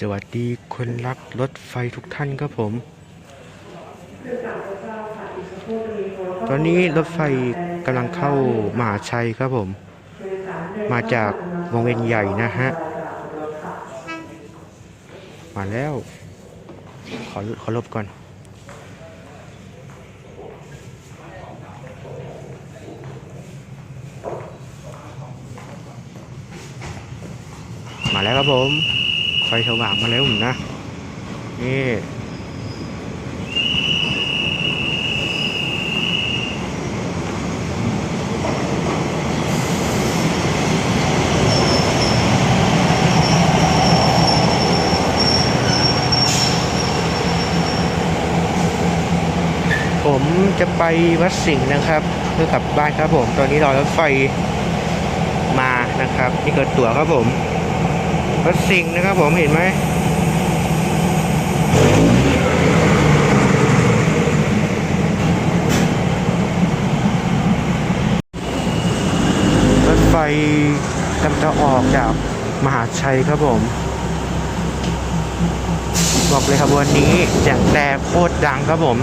สวัสดีคนรักรถไฟทุกท่านครับผม ตอนนี้รถไฟกำลังเข้ามหาชัยครับผม มาจากวงเวียนใหญ่นะฮะ มาแล้ว ขอขอลบก่อนมาแล้วครับผม ไฟสว่างมาแล้วนะ นี่ ผมจะไปวัดสิงห์นะครับ เพื่อกลับบ้านครับผม ตอนนี้รอรถไฟมานะครับ นี่เกิดตั๋วครับผม วัดสิงห์นะครับผมเห็นไหมรถไฟกำลังจะออกจากมหาชัยครับผม บอกเลยครับวันนี้เสียงแต่โคตรดังครับผม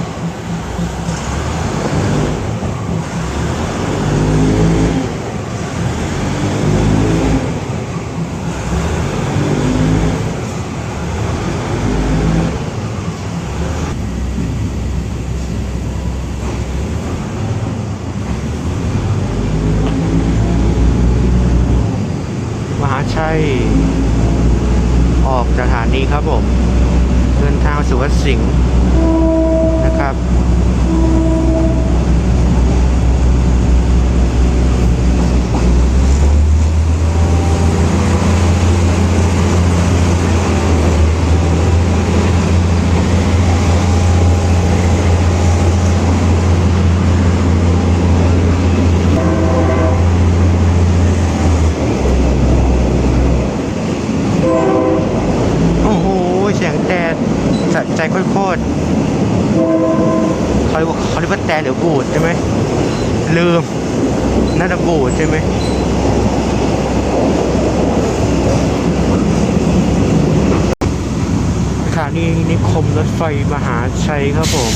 ออกจากสถานีครับผม เดินทางสุวัดสิงห์นะครับ โอ้โห เสียงแต่สะใจ โคตรเขาเรียกว่าเขาเรียกว่าแต่หรือบูดใช่ไหมลืมน่าจะบูดใช่ไหมสถานีนิคมรถไฟมหาชัยครับผม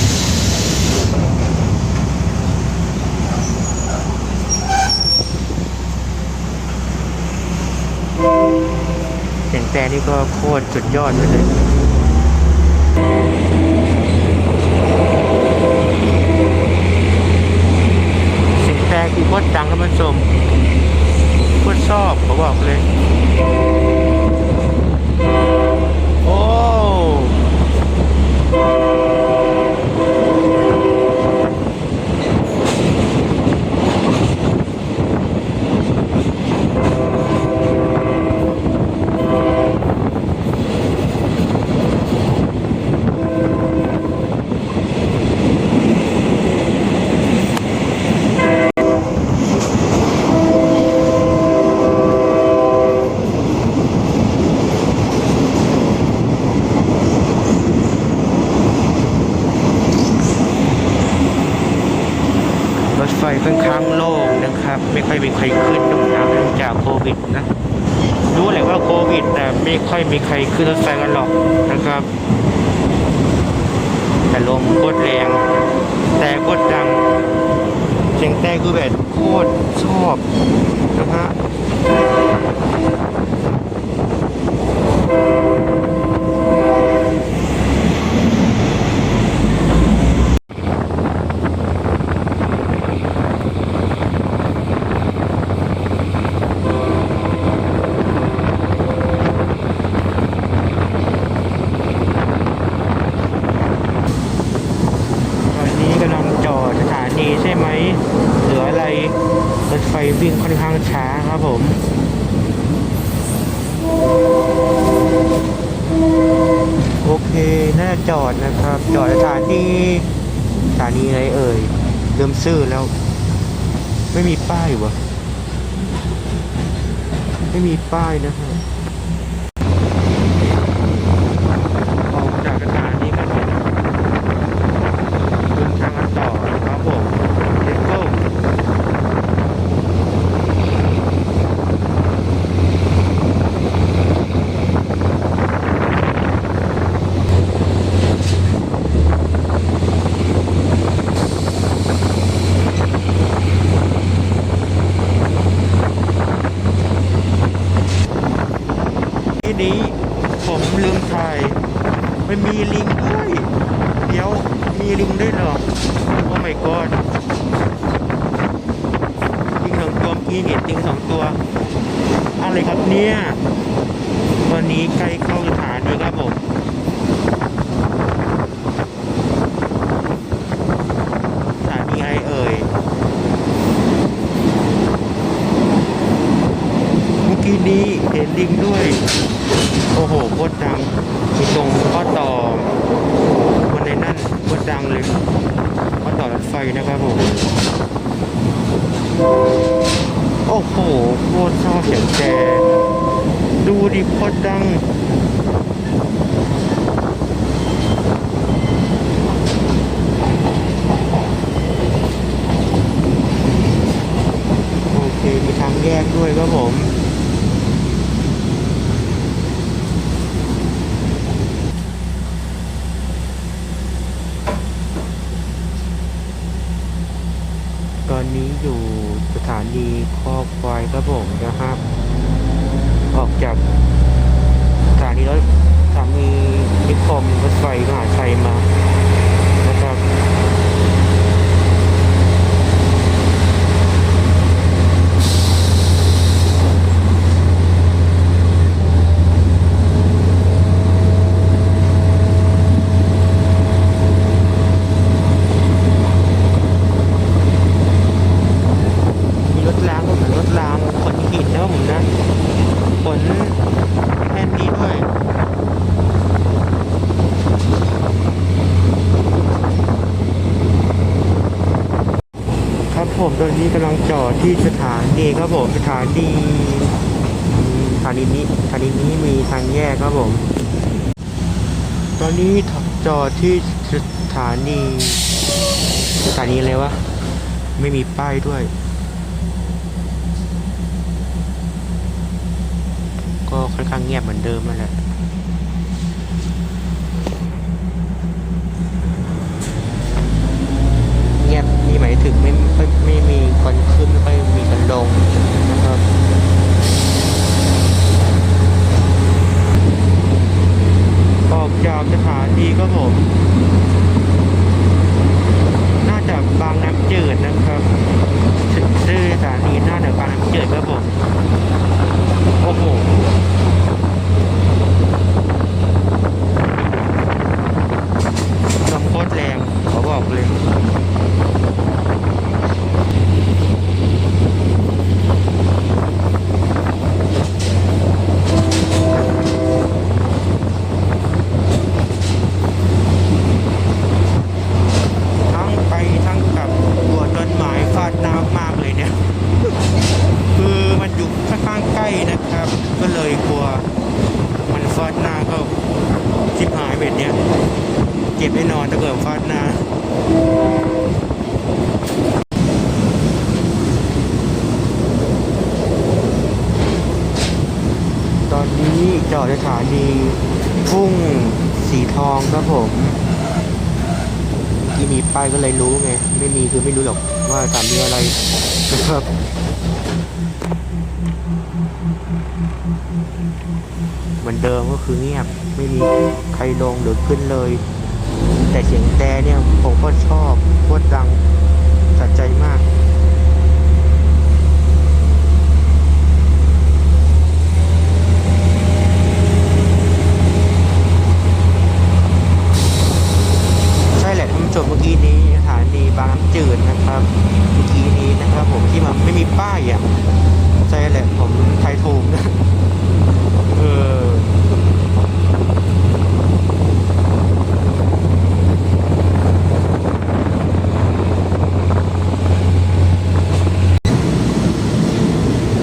เสียงแต่นี่ก็โคตรสุดยอดไปเลย เสียงแต่คือโคตรดังครับท่านผู้ชมโคตรชอบเขาบอกเลย โอ้ รถไฟค่อนข้างโล่งนะครับ ไม่ค่อยมี ใครขึ้นตรงนั้นเนื่องจากโควิดนะรู้เลยว่าโควิด แต่ไม่ค่อยมีใครขึ้นรถไฟกันหรอกนะครับ แต่ลมโคตรแรง แต่โคตรดังเสียงแต่คือแบบโคตรชอบนะฮะ ตอนนี้กำลังจอดสถานีใช่ไหมหรืออะไร รถไฟ วิ่งค่อนข้างช้าครับผมโอเค น่าจอดนะครับ จอดสถานที่สถานีอะไรเอ่ยเริ่มซื่อแล้ว ไม่มีป้ายวะไม่มีป้ายนะฮะออกจากสถานีกันเลยนะ เดินทางกันต่อนะครับผม Let's go เนี้ ผมลืมถ่ายมันมีลิงด้วย เดี๋ยวมีลิงด้วยเหรอ โอ้ my god ลิงสองตัวเมื่อกี้เห็นลิงสองตัว อะไรครับเนี่ย ตอนนี้ใกล้เข้าสถานีครับผม สถานีอะไรเอ่ย เมื่อกี้นี้เห็นลิงด้วย โอ้โหโคตรดังมีตรงข้อต่อวันในนั่นโคตรดังเลยข้อต่อรถไฟนะครับผม โอ้โหโคตรชอบเสียงแจดู ดิโคตรดัง โอเค มีทางแยกด้วยครับผมตอนนี้อยู่สถานีคอควายครับผมนะครับ ออกจากสถานีรถสถานีนิคมรถไฟมหาชัยมานะครับ มีรถล้างก็เหมือนรถรางขนหินนะผมนะขนแผ่นนี้ด้วย ครับผมตอนนี้กำลังจอดที่สถานี ครับผมสถานีสถานีนี้สถานีนี้มีทางแยกครับผม ตอนนี้จอดที่สถานี สถานีอะไรวะ ไม่มีป้ายด้วย ก็ค่อนข้างเงียบเหมือนเดิมนั่นแหละ เงียบนี่ หมายถึงไม่ไม่ไม่มีคนขึ้นไม่ค่อยมีคนลงนะครับออกจากสถานีก็ผม น่าจะบางน้ำจืดนะครับชื่อสถานีน่าจะบางน้ำจืดครับผม โอ้โห ลมโคตรแรงขอบอกเลย ทั้งไปทั้งกลับตัวต้นไม้ฟาดน้ำมากเลยเนี่ย คือมันอยู่ค่อนข้างใกล้นะครับ ก็เลยกลัว มันฟาดหน้าก็ชิบหายแบบเนี้ยเจ็บแน่นอนถ้าเกิดฟาดหน้า ตอนนี้จอดสถานีทุ่งสีทองครับผม ดป้ายก็เลยรู้ไง ไม่มีคือไม่รู้หรอกว่าสถานีอะไรนะครับเหมือนเดิมก็คือเงียบไม่มีใครลงหรือขึ้นเลย แต่เสียงแต่เนี่ยผมก็ชอบโคตรดังสะใจมาก ใส่วนเมื่อกี้นี้สถานีบางน้ำจืดนะครับ เมื่อกี้นี้นะครับผมที่มันไม่มีป้ายอะใช่แหละผมไทยถูกนะ เออ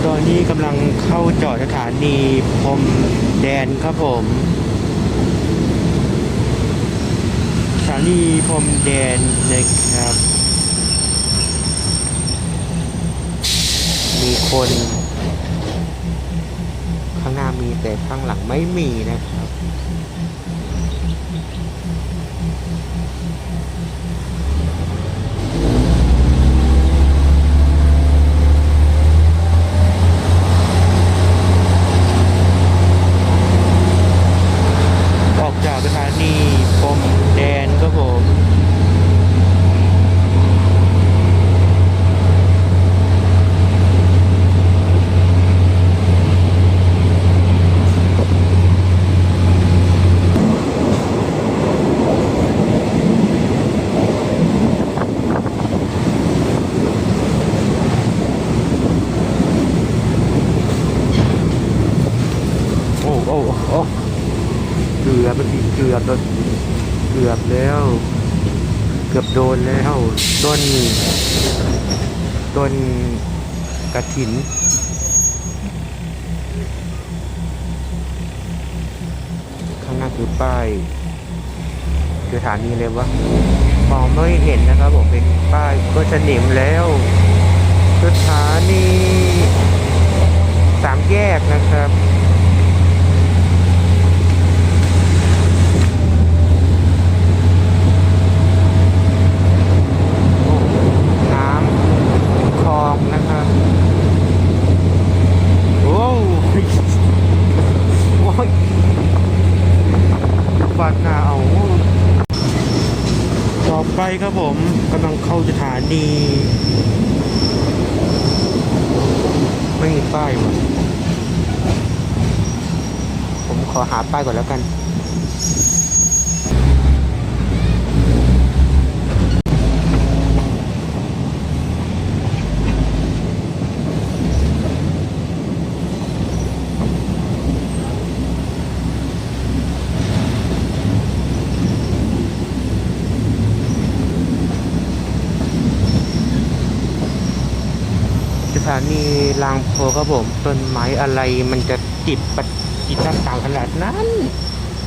ตอนนี้กำลังเข้าจอดสถานีพรมแดนครับผม สถานีพร มแดนนะครับ มีคน ข้างหน้ามีแต่ข้างหลังไม่มีนะครับ เกือบมันมีเกือบโดนเกือบแล้ว เกือบ โดนแล้วต้นต้นกระถิน ข้างหน้าคือป้ายสถานีเลยวะมองไม่เห็นนะครับผมเป็นป้ายก็จะหนิมแล้วสถานีสามแยกนะครับ น้ำคลองนะครับ โอ้วโอ้ยฟันหน้าเอาต่อไปครับ ผมกำลังเข้าสถานี ไม่มีป้ายผมขอหาป้ายก่อนแล้วกัน สถานีรางโพครับผม ต้นไม้อะไรมันจะติดประติดหน้าต่างขนาดนั้น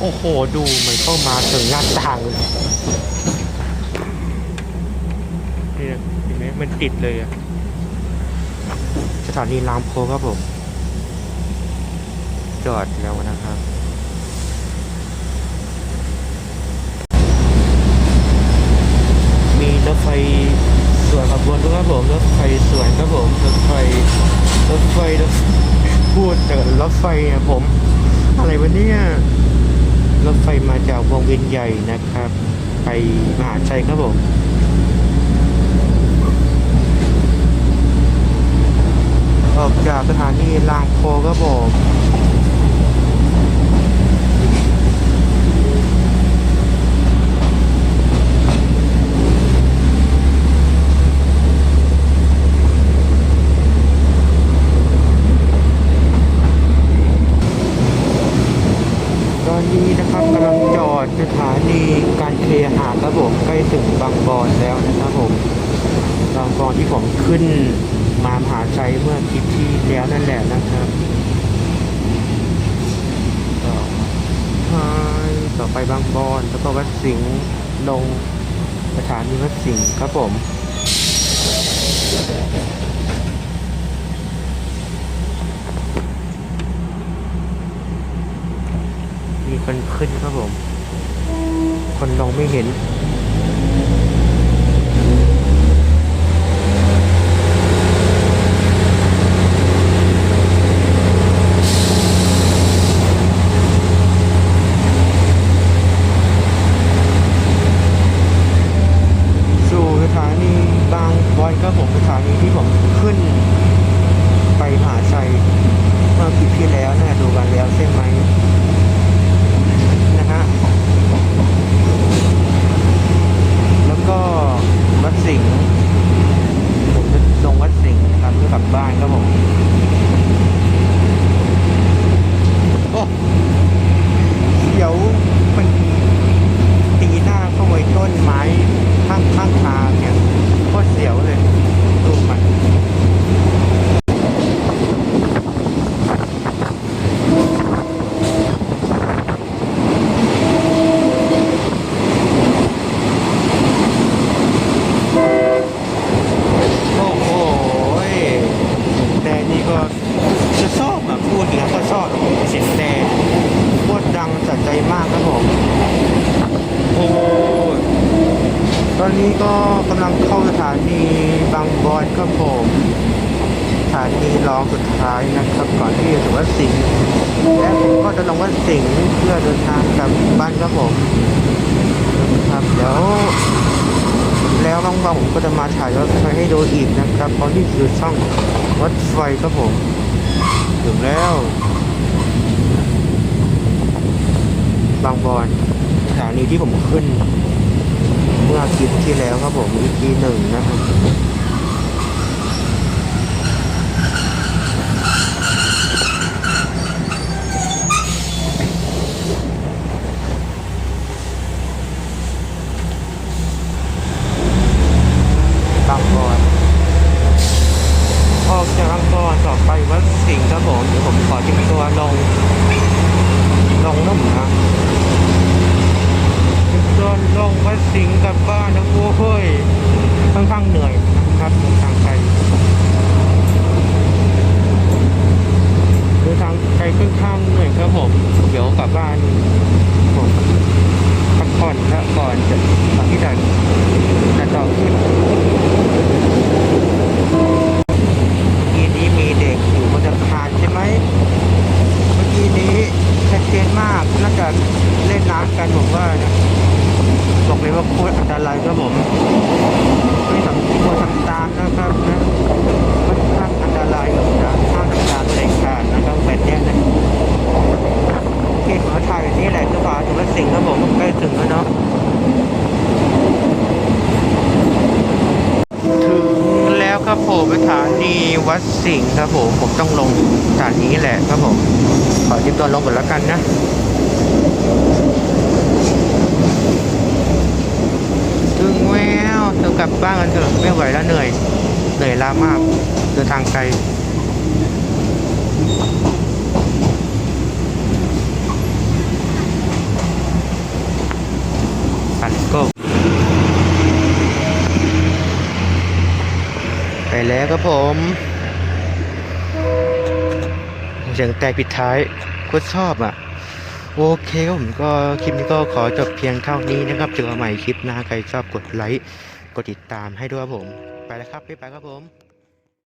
โอ้โห ดูมันเข้ามาถึงหน้าต่างเลยนี่เห็นไหมมันติดเลยอะสถานีรางโพครับผม จอดแล้วนะครับมีรถไฟ วนขบวนด้วยครับผมรถไฟสวนครับผมรถไฟรถไฟรถพูดแต่รถไฟอะผม อะไรวะเนี่ยรถไฟมาจากวงเวียนใหญ่นะครับ ไปมหาชัยครับผมออกจากสถานีรางโพครับผม นี้นะครับกำลังจอดสถานีการเคหะครับผมใกล้ถึงบางบอนแล้วนะครับผมบางบอนที่ผมขึ้นมามหาชัยเมื่อคลิปที่แล้วนั่นแหละนะครับต่อไปต่อไปบางบอนแล้วก็วัดสิงห์ลงสถานีวัดสิงห์ครับผม มันขึ้นครับผม คนลงไม่เห็น สู่สถานีบางบอนครับผมสถานีที่ผมขึ้น ไปมหาชัยเมื่อคลิปที่แล้วนะดูกันแล้วใช่ไหม นะฮะ แล้วก็วัดสิงห์ผมจะลงวัดสิงห์นะครับเพื่อกลับบ้านครับผม โอ้เดี๋ยวมันตีหน้าเข้าไปต้นไม้ข้างข้างทางเนี่ยโคตรเสียวเลยดูมัน โอ้โหแต่นี่ก็จะชอบแบบพูดอย่างก็ชอบเสียงแต่โคตรดังสะใจมากครับผม โอ้ยตอ นี้ก็กำลังเข้าสถานีบางบอนครับผมสถานีรองสุดท้ายนะครับ ก่อนที่จะถึงวัดสิงห์และผมก็จะลงวัดสิงห์เพื่อเดินทางกลับบ้านครับผมครับเดี๋ยวแล้วบางๆผมก็จะมาถ่ายรถไฟให้ดูอีกนะครับเพราะนี่คือช่องรถไฟครับผม ถึงแล้ว บางบอนสถานีที่ผมขึ้น เมื่อคลิปที่แล้วครับผมอีพีหนึ่งนะครับานผมพักผ่อนแล้วก่อนจะก่อนที่จะจะต่อคลิปทีนี้มีเด็กอยู่บนสะพานใช่ไหมเมื่อกี้นี้ชัดเจนมากน่าจะเล่นน้ำกันผมว่านะบอกเลย ว่าโคตรอันตรายครับผมไม่ทำควรทำตามนะครับนะค่อนข้างอันตรายกับนะห้ามทำตามเด็ดขาดนะครับแบบนี้ยนะโอเคขอถ่ายนี้แหละก็พาถึงวัดสิงห์ครับผมใกล้ถึงแล้วเนาะถึงแล้วครับผมสถานีวัดสิงห์ครับผมผมต้องลงสถานีแหละครับผมขอจิบตัวลงก่อนแล้วกันนะ ถึง แล้วเรากลับบ้านกันเถอะไม่ไหวแล้วเหนื่อยเหนื่อยล้ามากเดินทางไกลปันก็ไปแล้วครับผมเสียงแต่ปิดท้ายโคตรชอบอะ โอเคครับผมก็คลิปนี้ก็ขอจบเพียงเท่านี้นะครับเจอกันใหม่คลิปหน้าใครชอบกดไลค์กดติดตามให้ด้วยครับผม ไปแล้วครับ ไปไปครับผม